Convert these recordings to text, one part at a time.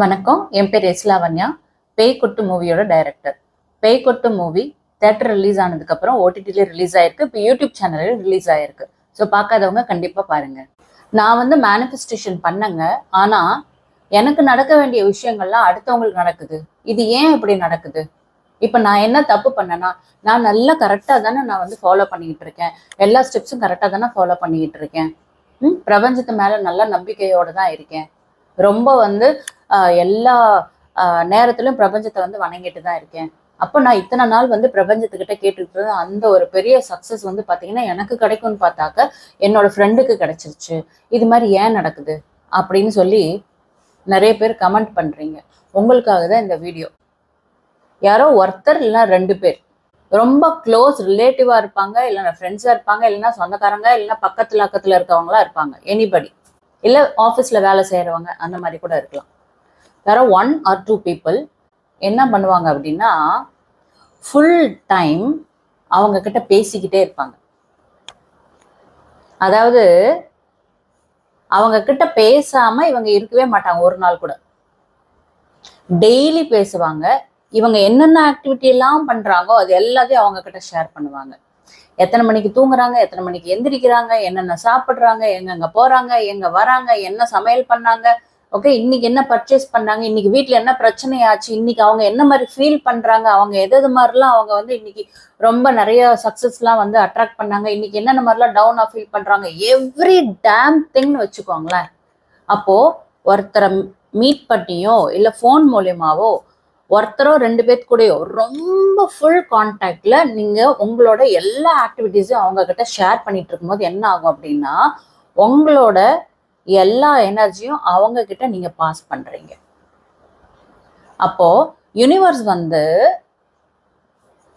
வணக்கம். என் பேர் எஸ்லாவண்யா பேய்கொட்டு மூவியோட director Peykottu movie theatre release ஆனதுக்கப்புறம் ஓடிடியில ரிலீஸ் ஆயிருக்கு. இப்போ யூடியூப் சேனலில் ரிலீஸ் ஆயிருக்கு. ஸோ பார்க்காதவங்க கண்டிப்பாக பாருங்க. நான் வந்து மேனிஃபெஸ்டேஷன் பண்ணங்க. ஆனால் எனக்கு நடக்க வேண்டிய விஷயங்கள்லாம் அடுத்தவங்களுக்கு நடக்குது. இது ஏன் இப்படி நடக்குது? இப்போ நான் என்ன தப்பு பண்ணேன்னா நான் நல்லா கரெக்டாக தானே நான் வந்து ஃபாலோ பண்ணிக்கிட்டு இருக்கேன். எல்லா ஸ்டெப்ஸும் கரெக்டாக தானே ஃபாலோ பண்ணிக்கிட்டு இருக்கேன். ம் பிரபஞ்சத்து மேலே நல்லா நம்பிக்கையோடு தான் இருக்கேன். ரொம்ப வந்து எல்லா நேரத்திலும் பிரபஞ்சத்தை வந்து வணங்கிட்டு தான் இருக்கேன். அப்போ நான் இத்தனை நாள் வந்து பிரபஞ்சத்துக்கிட்ட கேட்டுக்கிட்டு அந்த ஒரு பெரிய சக்ஸஸ் வந்து பார்த்தீங்கன்னா எனக்கு கிடைக்கும்னு பார்த்தாக்க என்னோட ஃப்ரெண்டுக்கு கிடைச்சிருச்சு. இது மாதிரி ஏன் நடக்குது? அப்படின்னு சொல்லி நிறைய பேர் கமெண்ட் பண்ணுறீங்க உங்களுக்காக தான் இந்த வீடியோ யாரோ ஒருத்தர் இல்லைன்னா ரெண்டு பேர். ரொம்ப க்ளோஸ் ரிலேட்டிவாக இருப்பாங்க இல்லைன்னா ஃப்ரெண்ட்ஸாக இருப்பாங்க இல்லைன்னா சொந்தக்காரங்க இல்லைன்னா பக்கத்தில் அக்கத்தில் இருக்கவங்களா இருப்பாங்க. எனிபடி இல்லை ஆஃபீஸில் வேலை செய்கிறவங்க அந்த மாதிரி கூட இருக்கலாம். வேற ஒன் ஆர் டூ பீப்புள் என்ன பண்ணுவாங்க அப்படின்னா ஃபுல் டைம் அவங்க கிட்ட பேசிக்கிட்டே இருப்பாங்க. அதாவது அவங்க கிட்ட பேசாம இவங்க இருக்கவே மாட்டாங்க ஒரு நாள் கூட. டெய்லி பேசுவாங்க. இவங்க என்னென்ன ஆக்டிவிட்டி எல்லாம் பண்றாங்கோ அது எல்லாத்தையும் அவங்க கிட்ட ஷேர் பண்ணுவாங்க. எத்தனை மணிக்கு தூங்குறாங்க எத்தனை மணிக்கு எந்திரிக்கிறாங்க என்னென்ன சாப்பிட்றாங்க எங்கெங்க போறாங்க எங்க வராங்க என்ன சமையல் பண்ணாங்க ஓகே இன்னைக்கு என்ன பர்ச்சேஸ் பண்ணாங்க இன்னைக்கு வீட்டில் என்ன பிரச்சனை ஆச்சு இன்னைக்கு அவங்க என்ன மாதிரி ஃபீல் பண்றாங்க? அவங்க எது எது மாதிரிலாம் அவங்க வந்து இன்னைக்கு ரொம்ப நிறைய சக்ஸஸ்லாம் வந்து அட்ராக்ட் பண்ணாங்க. இன்னைக்கு என்னென்ன மாதிரிலாம் டவுனாக ஃபீல் பண்றாங்க? எவ்ரி டேம் திங்னு வச்சுக்கோங்களேன். அப்போ ஒருத்தரை மீட் பண்ணியோ இல்லை ஃபோன் மூலியமாவோ ஒருத்தரோ ரெண்டு பேர்த்து கூடயோ ரொம்ப ஃபுல் கான்டாக்ட்ல நீங்க உங்களோட எல்லா ஆக்டிவிட்டீஸையும் அவங்க கிட்ட ஷேர் பண்ணிட்டு இருக்கும்போது என்ன ஆகும் அப்படின்னா உங்களோட எல்லா எனர்ஜியும் அவங்க கிட்ட நீங்க பாஸ் பண்றீங்க. அப்போ யூனிவர்ஸ் வந்து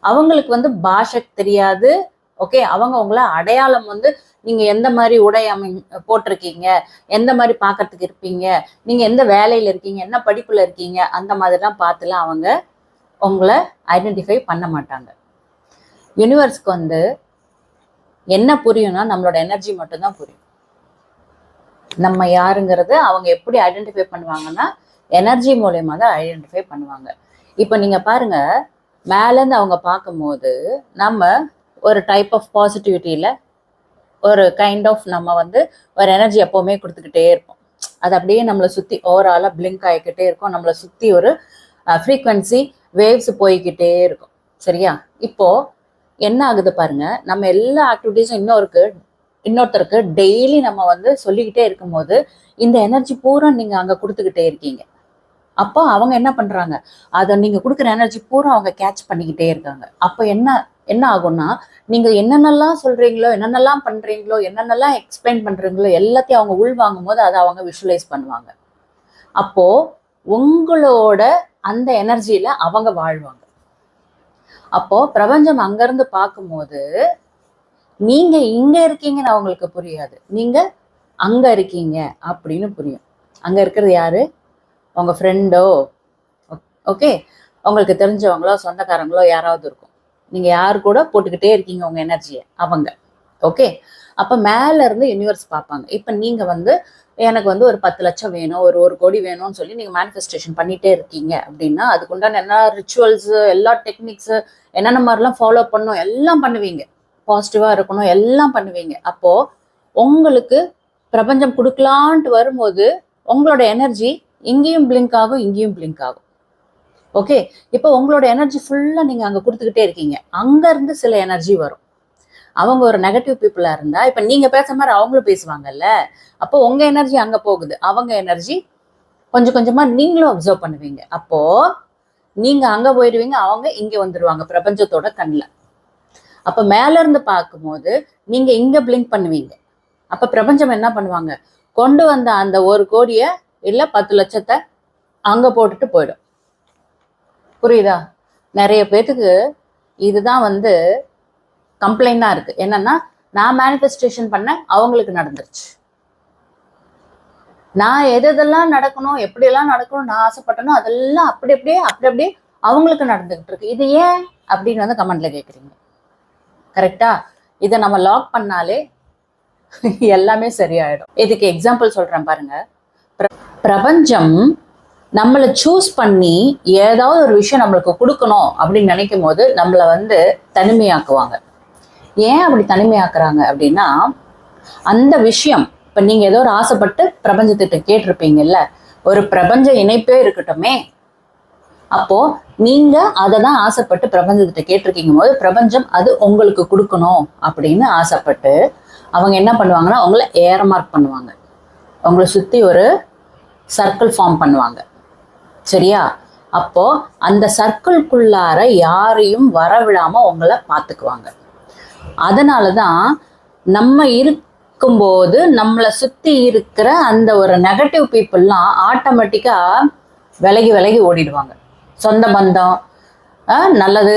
அவங்களுக்கு வந்து பாஷை தெரியாது. ஓகே அவங்க உங்களை அடையாளம் வந்து நீங்க எந்த மாதிரி உடை அமை போட்டிருக்கீங்க எந்த மாதிரி பார்க்கறதுக்கு இருப்பீங்க நீங்க எந்த வேலையில இருக்கீங்க என்ன படிப்புல இருக்கீங்க அந்த மாதிரிலாம் பார்த்துலாம் அவங்க உங்களை ஐடென்டிஃபை பண்ண மாட்டாங்க. யூனிவர்ஸ்க்கு வந்து என்ன புரியும்னா நம்மளோட எனர்ஜி மட்டும்தான் புரியும். நம்ம யாருங்கிறது அவங்க எப்படி ஐடென்டிஃபை பண்ணுவாங்கன்னா எனர்ஜி மூலயமா தான் ஐடென்டிஃபை பண்ணுவாங்க. இப்போ நீங்கள் பாருங்க மேலேருந்து அவங்க பார்க்கும்போது நம்ம ஒரு டைப் ஆஃப் பாசிட்டிவிட்டியில் ஒரு கைண்ட் ஆஃப் நம்ம வந்து ஒரு எனர்ஜி எப்போவுமே கொடுத்துக்கிட்டே இருப்போம். அது அப்படியே நம்மளை சுற்றி ஓவராலாக பிளிங்க் ஆகிக்கிட்டே இருக்கும். நம்மளை சுற்றி ஒரு ஃப்ரீக்வன்சி வேவ்ஸ் போய்கிட்டே இருக்கும். சரியா? இப்போது என்ன ஆகுது பாருங்க நம்ம எல்லா ஆக்டிவிட்டீஸும் இன்னொருக்கு இன்னொருத்தருக்கு டெய்லி நம்ம வந்து சொல்லிக்கிட்டே இருக்கும்போது இந்த எனர்ஜி பூரா நீங்க அங்க கொடுத்துக்கிட்டே இருக்கீங்க. அப்போ அவங்க என்ன பண்றாங்க? அதை நீங்க கொடுக்குற எனர்ஜி பூரா அவங்க கேட்ச் பண்ணிக்கிட்டே இருக்காங்க. அப்போ என்ன என்ன ஆகும்னா நீங்க என்னென்னலாம் சொல்றீங்களோ என்னென்னலாம் பண்றீங்களோ என்னென்னலாம் எக்ஸ்பிளைன் பண்றீங்களோ எல்லாத்தையும் அவங்க உள்வாங்கும் போது அதை அவங்க விஷுவலைஸ் பண்ணுவாங்க. அப்போ உங்களோட அந்த எனர்ஜியில அவங்க வாழ்வாங்க. அப்போ பிரபஞ்சம் அங்கிருந்து பார்க்கும்போது நீங்க இங்க இருக்கீங்கன்னு அவங்களுக்கு புரியாது. நீங்க அங்க இருக்கீங்க அப்படின்னு புரியும். அங்க இருக்கிறது யாரு? உங்க ஃப்ரெண்டோ ஓகே உங்களுக்கு தெரிஞ்சவங்களோ சொந்தக்காரங்களோ யாராவது இருக்கும். நீங்க யாரு கூட போட்டுக்கிட்டே இருக்கீங்க உங்க எனர்ஜியை அவங்க. ஓகே அப்ப மேல இருந்து யூனிவர்ஸ் பார்ப்பாங்க. இப்ப நீங்க வந்து எனக்கு வந்து ஒரு பத்து லட்சம் வேணும் ஒரு ஒரு கோடி வேணும்னு சொல்லி நீங்க மேனிஃபெஸ்டேஷன் பண்ணிட்டே இருக்கீங்க அப்படின்னா அதுக்குண்டான என்ன ரிச்சுவல்ஸ் எல்லா டெக்னிக்ஸ் என்னென்ன மாதிரிலாம் ஃபாலோ பண்ணும் எல்லாம் பண்ணுவீங்க. பாசிட்டிவா இருக்கணும் எல்லாம் பண்ணுவீங்க. அப்போ உங்களுக்கு பிரபஞ்சம் கொடுக்கலான்ட்டு வரும்போது உங்களோட எனர்ஜி இங்கேயும் பிளிங்க் ஆகும் இங்கேயும் பிளிங்க் ஆகும். ஓகே இப்போ உங்களோட எனர்ஜி ஃபுல்லா நீங்க அங்க கொடுத்துக்கிட்டே இருக்கீங்க. அங்க இருந்து சில எனர்ஜி வரும். அவங்க ஒரு நெகட்டிவ் பீப்புளா இருந்தா இப்ப நீங்க பேசுகிற மாதிரி அவங்களும் பேசுவாங்கல்ல? அப்போ உங்க எனர்ஜி அங்கே போகுது. அவங்க எனர்ஜி கொஞ்சம் கொஞ்சமா நீங்களும் அப்சர்வ் பண்ணுவீங்க. அப்போ நீங்கள் அங்க போயிடுவீங்க அவங்க இங்கே வந்துடுவாங்க பிரபஞ்சத்தோட கண்ணில் அப்போ மேலேருந்து பார்க்கும்போது நீங்கள் இங்கே பிளிங்க் பண்ணுவீங்க. அப்போ பிரபஞ்சம் என்ன பண்ணுவாங்க? கொண்டு வந்த அந்த ஒரு கோடியை இல்லை பத்து லட்சத்தை அங்கே போட்டுட்டு போயிடும். புரியுதா? நிறைய பேத்துக்கு இதுதான் வந்து கம்ப்ளைண்டாக இருக்குது என்னன்னா நான் மேனிஃபெஸ்டேஷன் பண்ணேன் அவங்களுக்கு நடந்துருச்சு. நான் எது எதெல்லாம் நடக்கணும் எப்படியெல்லாம் நடக்கணும் நான் ஆசைப்பட்டனோ அதெல்லாம் அப்படி அப்படியே அப்படி அப்படியே அவங்களுக்கு நடந்துகிட்டு இருக்கு. இது ஏன்? அப்படின்னு வந்து கமெண்ட்ல கேட்குறீங்க கரெக்டா இதை நம்ம லாக் பண்ணாலே எல்லாமே சரியாயிடும். இதுக்கு எக்ஸாம்பிள் சொல்றேன் பாருங்க. பிரபஞ்சம் நம்மளை சூஸ் பண்ணி ஏதாவது ஒரு விஷயம் நம்மளுக்கு கொடுக்கணும் அப்படின்னு நினைக்கும் போது நம்மளை வந்து தனிமையாக்குவாங்க. ஏன் அப்படி தனிமையாக்குறாங்க அப்படின்னா அந்த விஷயம் இப்போ நீங்கள் ஏதோ ஒரு ஆசைப்பட்டு பிரபஞ்சத்திட்ட கேட்டிருப்பீங்கல்ல ஒரு பிரபஞ்ச இணைப்பே இருக்கட்டுமே அப்போ நீங்க அதை தான் ஆசைப்பட்டு பிரபஞ்சத்திட்ட கேட்டிருக்கீங்க போது பிரபஞ்சம் அது உங்களுக்கு கொடுக்கணும் அப்படின்னு ஆசைப்பட்டு அவங்க என்ன பண்ணுவாங்கன்னா உங்களை ஏர் மார்க் பண்ணுவாங்க. உங்களை சுற்றி ஒரு சர்க்கிள் ஃபார்ம் பண்ணுவாங்க. சரியா? அப்போ அந்த சர்க்கிள்குள்ளார யாரையும் வரவிடாம உங்களை பார்த்துக்குவாங்க. அதனால தான் நம்ம இருக்கும்போது நம்மளை சுற்றி இருக்கிற அந்த ஒரு நெகட்டிவ் பீப்புளெலாம் ஆட்டோமேட்டிக்காக விலகி விலகி ஓடிடுவாங்க. சொந்த பந்தம் நல்லது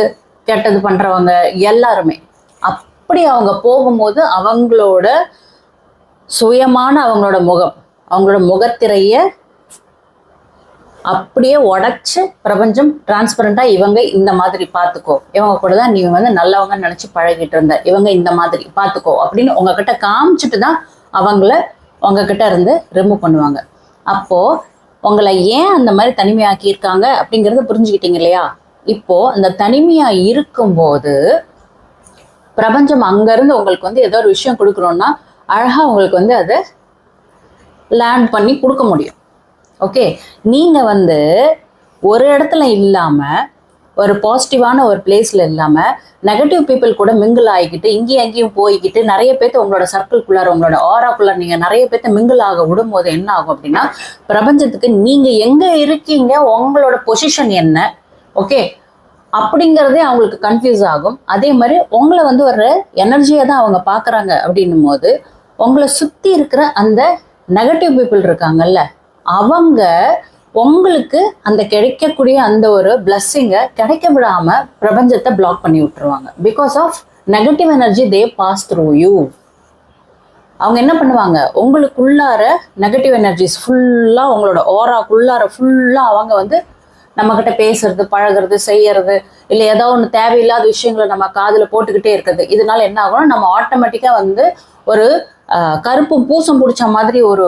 கெட்டது பண்ணுறவங்க எல்லாருமே. அப்படி அவங்க போகும்போது அவங்களோட சுயமான அவங்களோட முகம் அவங்களோட முகத்திரைய அப்படியே உடச்சி பிரபஞ்சம் டிரான்ஸ்பரண்டா இவங்க இந்த மாதிரி பார்த்துக்கோ இவங்க கூட தான் நீ வந்து நல்லவங்க நினச்சி பழகிட்டு இருந்த. இவங்க இந்த மாதிரி பார்த்துக்கோ அப்படின்னு உங்ககிட்ட காமிச்சிட்டு தான் அவங்கள உங்ககிட்ட இருந்து ரிமூவ் பண்ணுவாங்க. அப்போது உங்களை ஏன் அந்த மாதிரி தனிமையாக்கி இருக்காங்க அப்படிங்கறத புரிஞ்சுக்கிட்டீங்க இல்லையா? இப்போ அந்த தனிமையா இருக்கும்போது பிரபஞ்சம் அங்கேருந்து உங்களுக்கு வந்து ஏதோ ஒரு விஷயம் கொடுக்குறோன்னா அழகாக உங்களுக்கு வந்து அதை லேண்ட் பண்ணி கொடுக்க முடியும். ஓகே நீங்கள் வந்து ஒரு இடத்துல இல்லாமல் ஒரு பாசிட்டிவான ஒரு பிளேஸில் இல்லாமல் நெகட்டிவ் பீப்புள் கூட மிங்கிள் ஆகிக்கிட்டு இங்கேயும் அங்கேயும் போய்கிட்டு நிறைய பேர்த்த உங்களோட சர்க்கிள்குள்ளார உங்களோட ஆராக்குள்ளார நீங்கள் நிறைய பேர்த்த மிங்கிள் ஆக விடும்போது என்ன ஆகும் அப்படின்னா பிரபஞ்சத்துக்கு நீங்கள் எங்கே இருக்கீங்க உங்களோட பொசிஷன் என்ன ஓகே அப்படிங்கிறதே அவங்களுக்கு கன்ஃபியூஸ் ஆகும். அதே மாதிரி உங்களை வந்து ஒரு எனர்ஜியை தான் அவங்க பார்க்குறாங்க அப்படின்னும் போது உங்களை சுற்றி இருக்கிற அந்த நெகட்டிவ் பீப்புள் இருக்காங்கல்ல அவங்க உங்களுக்கு அந்த கிடைக்கக்கூடிய அந்த ஒரு பிளஸ்ஸிங்கை கிடைக்க விடாம பிரபஞ்சத்தை பிளாக் பண்ணி விட்டுருவாங்க. Because of negative energy they pass through you அவங்க என்ன பண்ணுவாங்க? உங்களுக்குள்ளார நெகட்டிவ் எனர்ஜிஸ் ஃபுல்லாக உங்களோட ஓராக்குள்ளார ஃபுல்லாக அவங்க வந்து நம்மக்கிட்ட பேசுறது பழகுறது செய்யறது இல்லை ஏதோ ஒன்று தேவையில்லாத விஷயங்களை நம்ம காதில் போட்டுக்கிட்டே இருக்குது இதனால என்ன ஆகும்னா நம்ம ஆட்டோமேட்டிக்காக வந்து ஒரு கருப்பும் பூசம் பிடிச்ச மாதிரி ஒரு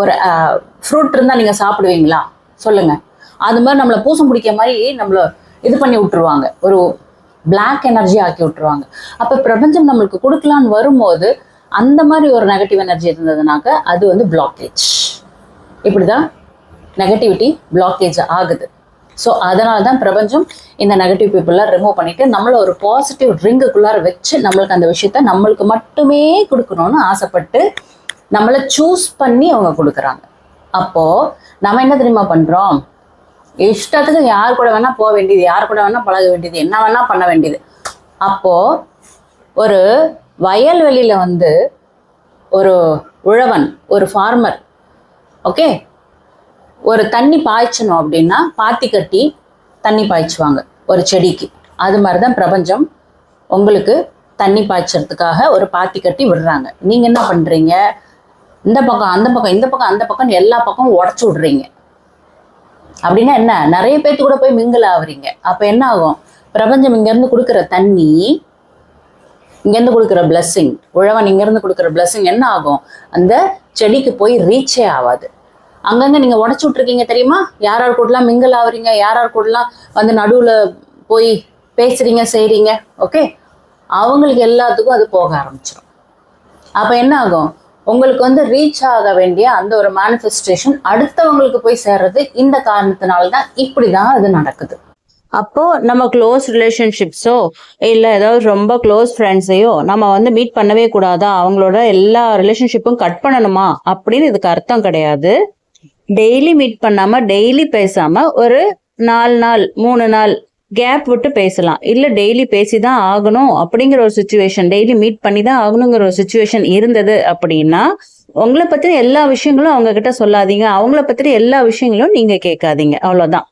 ஒரு ஃப்ரூட் இருந்தால் நீங்கள் சாப்பிடுவீங்களா? சொல்லுங்கள் அது மாதிரி நம்மளை பூசம் பிடிக்க மாதிரி நம்மளை இது பண்ணி விட்டுருவாங்க. ஒரு பிளாக் எனர்ஜி ஆக்கி விட்டுருவாங்க. அப்போ பிரபஞ்சம் நம்மளுக்கு கொடுக்கலான்னு வரும்போது அந்த மாதிரி ஒரு நெகட்டிவ் எனர்ஜி இருந்ததுனாக்க அது வந்து பிளாக்கேஜ் இப்படிதான் நெகட்டிவிட்டி பிளாக்கேஜ் ஆகுது. ஸோ அதனால தான் பிரபஞ்சம் இந்த நெகட்டிவ் பீப்புளெலாம் ரிமூவ் பண்ணிட்டு நம்மளை ஒரு பாசிட்டிவ் ரிங்குக்குள்ளார வச்சு நம்மளுக்கு அந்த விஷயத்த நம்மளுக்கு மட்டுமே கொடுக்கணும்னு ஆசைப்பட்டு நம்மளை சூஸ் பண்ணி அவங்க கொடுக்குறாங்க. அப்போ நம்ம என்ன தெரியுமா பண்றோம்? இஷ்டத்துக்கு யார் கூட வேணா போக வேண்டியது யார் கூட வேணா பழக வேண்டியது என்ன வேணா பண்ண வேண்டியது. அப்போ ஒரு வயல்வெளியில வந்து ஒரு உழவன் ஒரு ஃபார்மர் ஓகே ஒரு தண்ணி பாய்ச்சணும் அப்படின்னா பாத்தி கட்டி தண்ணி பாய்ச்சுவாங்க ஒரு செடிக்கு. அது மாதிரி தான் பிரபஞ்சம் உங்களுக்கு தண்ணி பாய்ச்சறதுக்காக ஒரு பாத்தி கட்டி விடுறாங்க. நீங்கள் என்ன பண்ணுறீங்க இந்த பக்கம் அந்த பக்கம் இந்த பக்கம் அந்த பக்கம் எல்லா பக்கமும் உடச்சி விடுறீங்க. அப்படின்னா என்ன? நிறைய பேர்த்து கூட போய் மிங்கிள் ஆகுறீங்க. அப்போ என்ன ஆகும்? பிரபஞ்சம் இங்கேருந்து கொடுக்குற தண்ணி இங்கேருந்து கொடுக்குற பிளஸ்ஸிங் உழவன் இங்கேருந்து கொடுக்குற பிளஸ்ஸிங் என்ன ஆகும்? அந்த செடிக்கு போய் ரீச்சே ஆகாது. அங்கங்கே நீங்கள் உடச்சி விட்ருக்கீங்க தெரியுமா? யார் யார் கூடலாம் மிங்கிள் ஆகுறீங்க? யார் யார் கூடலாம் வந்து நடுவில் போய் பேசுறீங்க செய்கிறீங்க ஓகே அவங்களுக்கு எல்லாத்துக்கும் அது போக ஆரம்பிச்சிடும் அப்போ என்ன ஆகும்? உங்களுக்கு வந்து ரீச் ஆக வேண்டிய அந்த ஒரு மேனிஃபெஸ்டேஷன் அடுத்தவங்களுக்கு போய் சேர்றது இந்த காரணத்தினால தான் இப்படிதான் அது நடக்குது. அப்போ நம்ம க்ளோஸ் ரிலேஷன்ஷிப்ஸோ இல்லை ஏதாவது ரொம்ப க்ளோஸ் ஃப்ரெண்ட்ஸையோ நம்ம வந்து மீட் பண்ணவே கூடாதா? அவங்களோட எல்லா ரிலேஷன்ஷிப்பும் கட் பண்ணணுமா? அப்படின்னு இதுக்கு அர்த்தம் கிடையாது. டெய்லி மீட் பண்ணாம டெய்லி பேசாம ஒரு நாலு நாள் மூணு நாள் கேப் விட்டு பேசலாம். இல்லை டெய்லி பேசி தான் ஆகணும் அப்படிங்கிற ஒரு சுச்சுவேஷன் டெய்லி மீட் பண்ணி தான் ஆகணுங்கிற ஒரு சுச்சுவேஷன் இருந்தது அப்படின்னா உங்களை பற்றின எல்லா விஷயங்களும் அவங்க கிட்ட சொல்லாதீங்க. அவங்கள பற்றின எல்லா விஷயங்களும் நீங்கள் கேட்காதீங்க. அவ்வளோதான்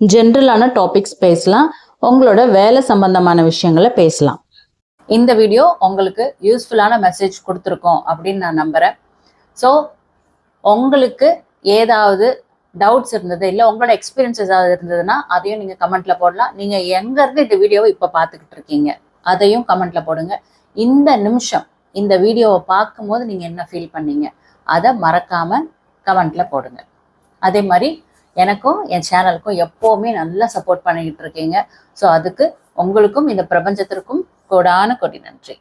ஜென்ரலான டாபிக்ஸ் பேசலாம். உங்களோட வேலை சம்பந்தமான விஷயங்களை பேசலாம். இந்த வீடியோ உங்களுக்கு யூஸ்ஃபுல்லான மெசேஜ் கொடுத்துருக்கோம் அப்படின்னு நான் நம்புகிறேன் ஸோ உங்களுக்கு ஏதாவது டவுட்ஸ் இருந்தது இல்லை உங்களோட எக்ஸ்பீரியன்ஸ் ஏதாவது இருந்ததுன்னா அதையும் நீங்கள் கமெண்ட்ல போடலாம். நீங்கள் எங்கேருந்து இந்த வீடியோவை இப்போ பார்த்துக்கிட்டு இருக்கீங்க அதையும் கமெண்ட்ல போடுங்க. இந்த நிமிஷம் இந்த வீடியோவை பார்க்கும்போது நீங்கள் என்ன ஃபீல் பண்ணீங்க அதை மறக்காம கமெண்ட்ல போடுங்க. அதே மாதிரி எனக்கும் என் சேனலுக்கும் எப்போவுமே நல்லா சப்போர்ட் பண்ணிக்கிட்டு இருக்கீங்க. ஸோ அதுக்கு உங்களுக்கும் இந்த பிரபஞ்சத்திற்கும் கோடான கொடி நன்றி.